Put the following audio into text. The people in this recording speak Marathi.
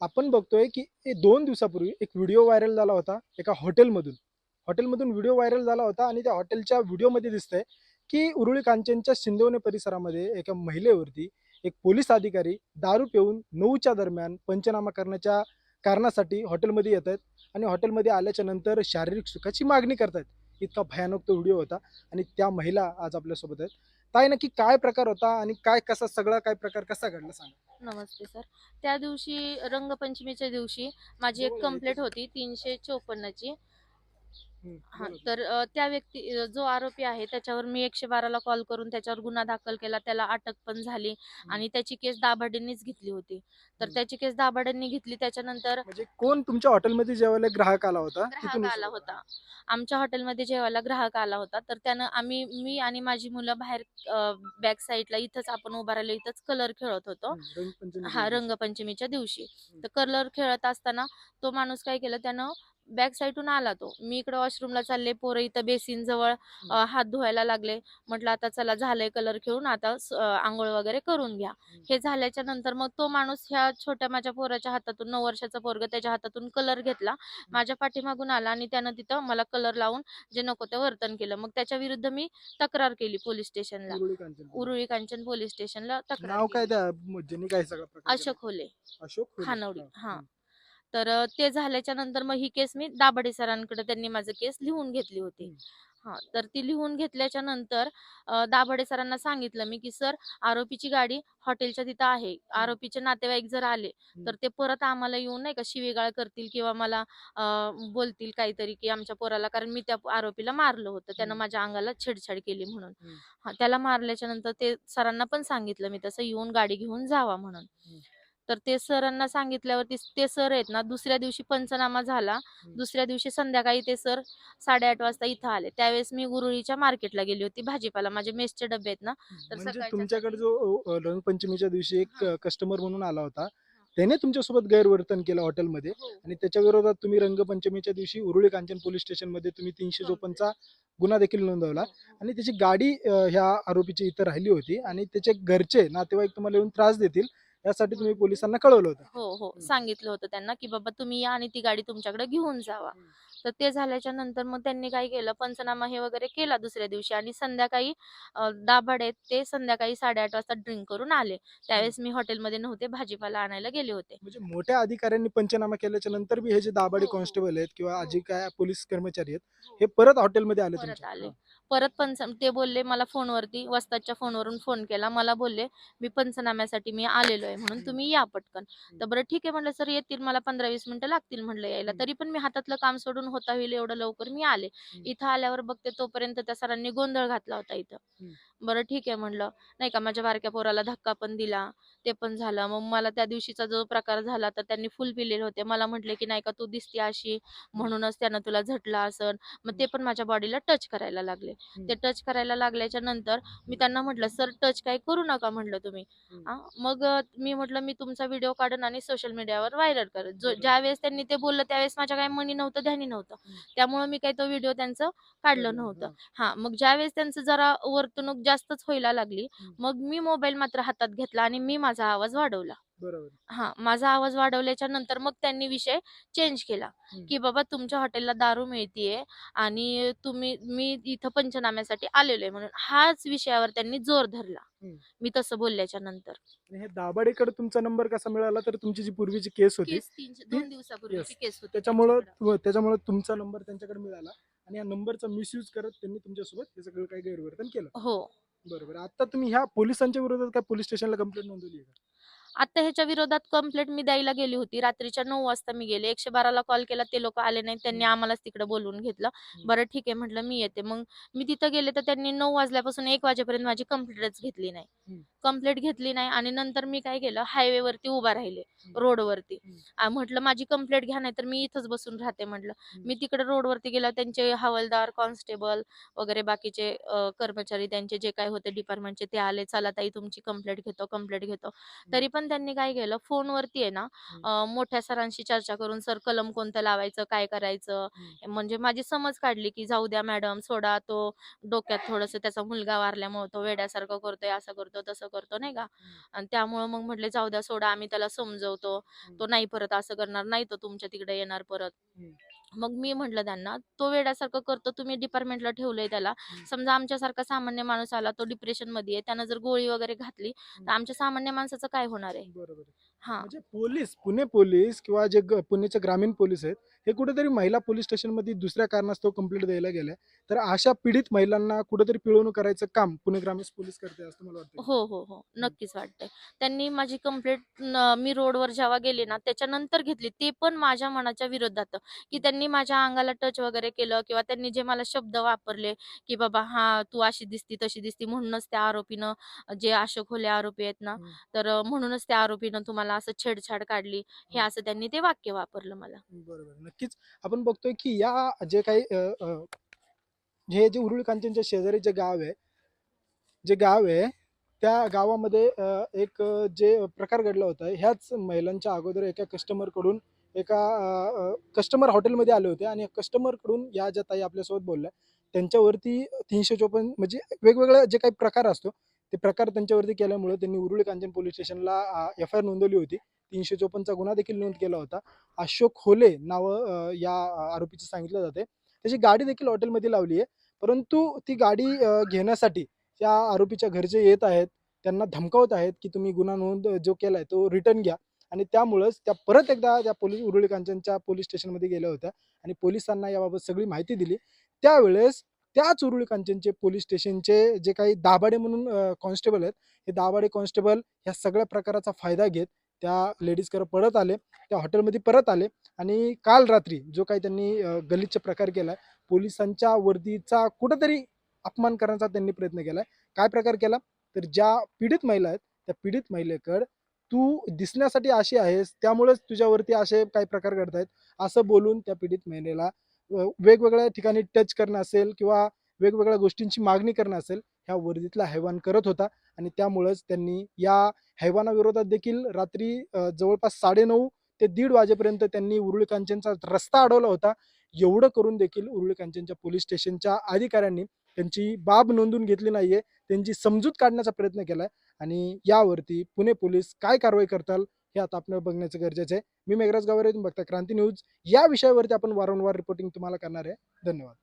आपण बघतोय की हे दोन दिवसापूर्वी एक व्हिडिओ व्हायरल झाला होता एका हॉटेलमधून. हॉटेलमधून व्हिडिओ व्हायरल झाला होता आणि त्या हॉटेलच्या व्हिडिओमध्ये दिसतंय की उरुळी कांचनच्या शिंदवणे परिसरामध्ये एका महिलेवरती एक पोलीस अधिकारी दारू पिऊन नऊच्या दरम्यान पंचनामा करण्याच्या कारणासाठी हॉटेलमध्ये येत आहेत आणि हॉटेलमध्ये आल्याच्यानंतर शारीरिक सुखाची मागणी करतायत इतका भयानक तो व्हिडिओ होता आणि त्या महिला आज आपल्यासोबत आहेत. ताई नक्की काय प्रकार होता आणि काय कसा सगळा काय प्रकार कसा घडला सांगा. नमस्ते सर. त्या दिवशी रंगपंचमीच्या दिवशी माझी एक कंप्लेंट. होती तीनशे चोपन्नची. हा. तर अ, त्या व्यक्ती अ, जो आरोपी आहे त्याच्यावर मी एकशे बाराला कॉल करून त्याच्यावर गुन्हा दाखल केला त्याला अटक पण झाली आणि त्याची केस दाभाडेंनीच घेतली होती. तर हम्म. त्याची केस दाभाडेंनी घेतली त्याच्यानंतर म्हणजे कोण तुमच्या हॉटेलमध्ये जेवायला ग्राहक आला होता? ग्राहक तिथून आला होता. आमच्या हॉटेलमध्ये जेवायला ग्राहक आला होता. तर त्यानं आम्ही मी आणि माझी मुलं बाहेर बॅक साईडला इथंच आपण उभा राहिलो इथंच कलर खेळत होतो. हम्म, रंगपंचमी हा दिवशी. रंगपंचमीच्या दिवशी. तर कलर खेळत असताना तो माणूस काय केलं त्यानं बॅक साईडून आला तो. मी इकडे वॉशरूमला चालले पोरं इथं बेसिन जवळ हात धुवायला लागले. म्हटलं आता चला झालंय कलर खेळून आता आंघोळ वगैरे करून घ्या. हे. झाल्याच्यानंतर मग तो माणूस ह्या छोट्या माझ्या पोराच्या हातातून नऊ वर्षाचा पोरग त्याच्या हातातून कलर घेतला. माझ्या पाठीमागून आला आणि त्यानं तिथं मला कलर लावून जे नको ते वर्तन केलं. मग त्याच्या विरुद्ध मी तक्रार केली पोलीस स्टेशनला. उरुळी कांचन. पोलीस स्टेशनला तक्रार काय? अशोक होले. अशोक. खानवडी, हा. तर ते झाल्याच्यानंतर मग ही केस मी दाभाडे सरांकडे त्यांनी माझं केस लिहून घेतली होती. हा तर ती लिहून घेतल्याच्या नंतर दाभाडे सरांना सांगितलं मी की सर आरोपीची गाडी हॉटेलच्या तिथं आहे आरोपीचे नातेवाईक जर आले तर ते परत आम्हाला येऊन नाही का शिवीगाळ करतील किंवा मला बोलतील काहीतरी की आमच्या पोराला कारण मी त्या आरोपीला मारलं होतं त्यानं. माझ्या अंगाला छेडछाड केली म्हणून. हा त्याला मारल्याच्या नंतर ते सरांना पण सांगितलं मी तसं येऊन गाडी घेऊन जावा म्हणून. तर ते सरांना सांगितल्यावरती ते सर आहेत ना दुसऱ्या दिवशी पंचनामा झाला. दुसऱ्या दिवशी संध्याकाळी ते सर साडेआठ वाजता इथं आले. त्यावेळेस मी गुरुळीच्या मार्केटला गेली होती भाजीपाला माझे मेसचे डबे आहेत ना. तर म्हणजे तुमच्याकडे जो रंगपंचमीच्या दिवशी एक हा. कस्टमर म्हणून आला होता त्याने तुमच्यासोबत गैरवर्तन केलं हॉटेलमध्ये हो. आणि त्याच्या विरोधात तुम्ही रंगपंचमीच्या दिवशी उरुळी कांचन पोलीस स्टेशनमध्ये तुम्ही तीनशे हो. चोपन्नचा गुन्हा देखील नोंदवला आणि त्याची गाडी ह्या आरोपीची इथं राहिली होती आणि त्याचे घरचे नातेवाईक तुम्हाला येऊन त्रास देतील. यासाठी तुम्ही पोलिसांना कळवलं होतं. हो हो. सांगितलं होतं त्यांना की बाबा तुम्ही या आणि ती गाडी तुमच्याकडे घेऊन जावा. तर ते झाल्याच्यानंतर मग त्यांनी काय केलं पंचनामा हे वगैरे केला दुसऱ्या दिवशी आणि संध्याकाळी दाभाड आहेत ते संध्याकाळी साडेआठ वाजता ड्रिंक करून आले. त्यावेळेस मी हॉटेलमध्ये नव्हते भाजीपाला आणायला गेले होते. म्हणजे मोठ्या अधिकाऱ्यांनी पंचनामा केल्याच्यानंतर बी हे जे दाबाडी हो, हो. कॉन्स्टेबल आहेत किंवा हो. अजी काय पोलीस कर्मचारी आहेत हे. परत हॉटेलमध्ये आले परत आले. परत पंच ते बोलले मला फोनवरती वस्तादच्या फोनवरून फोन केला. मला बोलले मी पंचनाम्यासाठी मी आलेलो आहे म्हणून तुम्ही या पटकन. तर बरं ठीक आहे म्हणलं सर येतील मला पंधरा वीस मिनिटं लागतील म्हणलं यायला. तरी पण मी हातातलं काम सोडून होता होईल एवढं लवकर मी आले. इथं आल्यावर बघते तोपर्यंत त्या सरांनी गोंधळ घातला होता इथं. बरं ठीक आहे म्हणलं. नाही का माझ्या बारक्या पोराला धक्का पण दिला ते पण झालं. मग मला त्या दिवशीचा जो प्रकार झाला तर त्यांनी फुल पिलेले होते. मला म्हटले की नाही का तू दिसते अशी म्हणूनच त्यानं तुला झटला असन मग ते पण माझ्या बॉडीला टच करायला लागले. ते टच करायला लागल्याच्या नंतर मी त्यांना म्हटलं सर टच काय करू नका म्हटलं तुम्ही. मग मी म्हटलं मी तुमचा व्हिडिओ काढून आणि सोशल मीडियावर व्हायरल करेन. जो. ज्यावेळेस त्यांनी ते बोललं त्यावेळेस माझ्या काही मनी नव्हतं ध्यानी नव्हतं. त्यामुळे मी काही तो व्हिडिओ त्यांचं काढलं नव्हतं. हा. हा मग ज्यावेळेस त्यांचं जरा वर्तणूक जास्तच व्हायला लागली. मग मी मोबाईल मात्र हातात घेतला आणि मी माझा आवाज वाढवला हा माझा आवाज वाढवल्याच्या नंतर मग त्यांनी विषय चेंज केला. की बाबा तुमच्या हॉटेलला दारू मिळतीये आणि तुम्ही मी इथं पंचनाम्यासाठी आलेलो आहे म्हणून हाच विषयावर त्यांनी जोर धरला. मी तसं बोलल्याच्या नंतर हे दाबाडेकडे तुमचा नंबर कसा मिळाला तर तुमची जी पूर्वीची केस होती दोन दिवसापूर्वीची केस होती त्याच्यामुळं. त्याच्यामुळे तुमचा नंबर त्यांच्याकडे मिळाला आणि या नंबरचा मिसयूज करत त्यांनी तुमच्यासोबत हे सगळं काही गैरवर्तन केलं. हो. बरोबर. आता तुम्ही ह्या पोलिसांच्या विरोधात काय पोलीस स्टेशनला कंप्लेंट नोंदवली आहे का? आता ह्याच्या विरोधात कंप्लेंट मी द्यायला गेली होती. रात्रीच्या नऊ वाजता मी गेले. एकशे बाराला कॉल केला. ते लोक आले नाही त्यांनी आम्हालाच तिकडे बोलवून घेतलं. बरं ठीक आहे. म्हटलं मी येते. मग मी तिथं गेले तर त्यांनी नऊ वाजल्यापासून एक वाजेपर्यंत माझी कंप्लेंटच घेतली नाही. हम्म. कंप्लेंट घेतली नाही आणि नंतर मी काय केलं? हायवे वरती उभा राहिले. रोडवरती म्हटलं माझी कंप्लेंट घ्या नाही तर मी इथंच बसून राहते. म्हटलं. मी तिकडे रोडवरती गेला त्यांचे हवालदार कॉन्स्टेबल वगैरे बाकीचे कर्मचारी त्यांचे जे काय होते डिपार्टमेंटचे ते आले. चला ताई तुमची कंप्लेंट घेतो कंप्लेंट घेतो. तरी पण पण त्यांनी काय केलं फोनवरती आहे ना मोठ्या सरांशी चर्चा करून सर कलम कोणतं लावायचं काय करायचं म्हणजे माझी समज काढली की जाऊ द्या मॅडम सोडा तो डोक्यात थोडंसं त्याचा मुलगा वारल्यामुळे तो वेड्यासारखं करतोय असं करतो तसं करतो नाही का? आणि त्यामुळं मग म्हटले जाऊ द्या सोडा आम्ही त्याला समजवतो. तो नाही परत असं करणार नाही तो तुमच्या तिकडे येणार परत. मग मी म्हटलं त्यांना तो वेड्यासारखं करतो तुम्ही डिपार्टमेंटला ठेवलंय त्याला. समजा आमच्यासारखा सामान्य माणूस आला तो डिप्रेशनमध्ये आहे त्यानं जर गोळी वगैरे घातली तर आमच्या सामान्य माणसाचं काय होणार आहे? बरोबर. हा. म्हणजे पोलीस पुणे पोलीस किंवा जे ग- पुण्याचे ग्रामीण पोलीस आहेत हे कुठेतरी महिला पोलीस स्टेशनमध्ये दुसऱ्या कारणास्तव कंप्लेंट द्यायला गेल्या. तर अशा पीडित महिलांना कुठेतरी पिळवणूक करायचं काम पुणे ग्रामीण पोलीस करते असं मला वाटतं हो हो हो. नक्कीच वाटतंय. त्यांनी माझी कंप्लेंट मी रोडवर जेव्हा गेले ना त्याच्यानंतर घेतली. ते पण माझ्या मनाच्या विरोधात की त्यांनी माझ्या अंगाला टच वगैरे केलं किंवा त्यांनी जे मला शब्द वापरले की बाबा हा तू अशी दिसती तशी दिसती म्हणूनच त्या आरोपीनं जे अशोक होले आरोपी आहेत ना. तर म्हणूनच त्या आरोपीनं तुम्हाला असं छेडछाड काढली हे. असं त्यांनी ते वाक्य वापरलं मला बरोबर नक्कीच आपण बघतोय की या जे काही हे जे उरुळी कांचनच्या शेजारी जे गाव आहे जे गाव आहे त्या गावामध्ये एक जे प्रकार घडला होता ह्याच महिलांच्या अगोदर एका कस्टमरकडून एका कस्टमर हॉटेलमध्ये आले होते आणि कस्टमरकडून या ज्या ताई आपल्यासोबत बोलल्या त्यांच्यावरती तीनशे चोपन्न म्हणजे वेगवेगळे जे काही प्रकार असतो ते प्रकार त्यांच्यावरती केल्यामुळे त्यांनी उरुळी कांचन पोलीस स्टेशनला एफ आय आर नोंदवली होती. तीनशे चोपन्नचा गुन्हा देखील नोंद केला होता. अशोक होले नावं या आरोपीचं सांगितलं जाते त्याची गाडी देखील हॉटेलमध्ये लावली आहे. परंतु ती गाडी घेण्यासाठी त्या आरोपीच्या घरचे येत आहेत. त्यांना धमकावत आहेत की तुम्ही गुन्हा नोंद जो केला आहे तो रिटर्न घ्या. आणि त्यामुळंच त्या परत एकदा त्या पोलीस उरुळी कांचनच्या पोलीस स्टेशनमध्ये गेल्या होत्या आणि पोलिसांना याबाबत सगळी माहिती दिली. त्यावेळेस त्याच उरुळी कांचनचे पोलीस स्टेशनचे जे काही दाभाडे म्हणून कॉन्स्टेबल आहेत हे दाभाडे कॉन्स्टेबल ह्या सगळ्या प्रकाराचा फायदा घेत त्या लेडीजकडे परत आले त्या हॉटेलमध्ये परत आले आणि काल रात्री जो काही त्यांनी अ, गलिच्छ प्रकार केलाय पोलिसांच्या वर्दीचा कुठंतरी अपमान करण्याचा त्यांनी प्रयत्न केलाय. काय प्रकार केला? तर ज्या पीडित महिला आहेत त्या पीडित महिलेकडं तू दिसण्यासाठी अशी आहेस त्यामुळेच तुझ्यावरती असे काही प्रकार घडत आहेत असं बोलून त्या पीडित महिलेला वेगवेगळ्या ठिकाणी टच करणं असेल किंवा वेगवेगळ्या गोष्टींची मागणी करणं असेल ह्या वर्दीतला हैवान करत होता आणि त्यामुळेच त्यांनी या हैवानाविरोधात देखील रात्री जवळपास साडेनऊ ते दीड वाजेपर्यंत त्यांनी उरुळी कांचनचा रस्ता अडवला होता. एवढं करून देखील उरुळी कांचनच्या पोलीस स्टेशनच्या अधिकाऱ्यांनी त्यांची बाब नोंदून घेतली नाहीये त्यांची समजूत काढण्याचा प्रयत्न केलाय. आणि यावरती पुणे पोलीस काय कारवाई करताल हे आता आपण बघण्याचं गरजेचं आहे. मी मेघराज गावरे तुम्ही बघता क्रांती न्यूज. या विषयावरती आपण वारंवार रिपोर्टिंग तुम्हाला करणार आहे. धन्यवाद.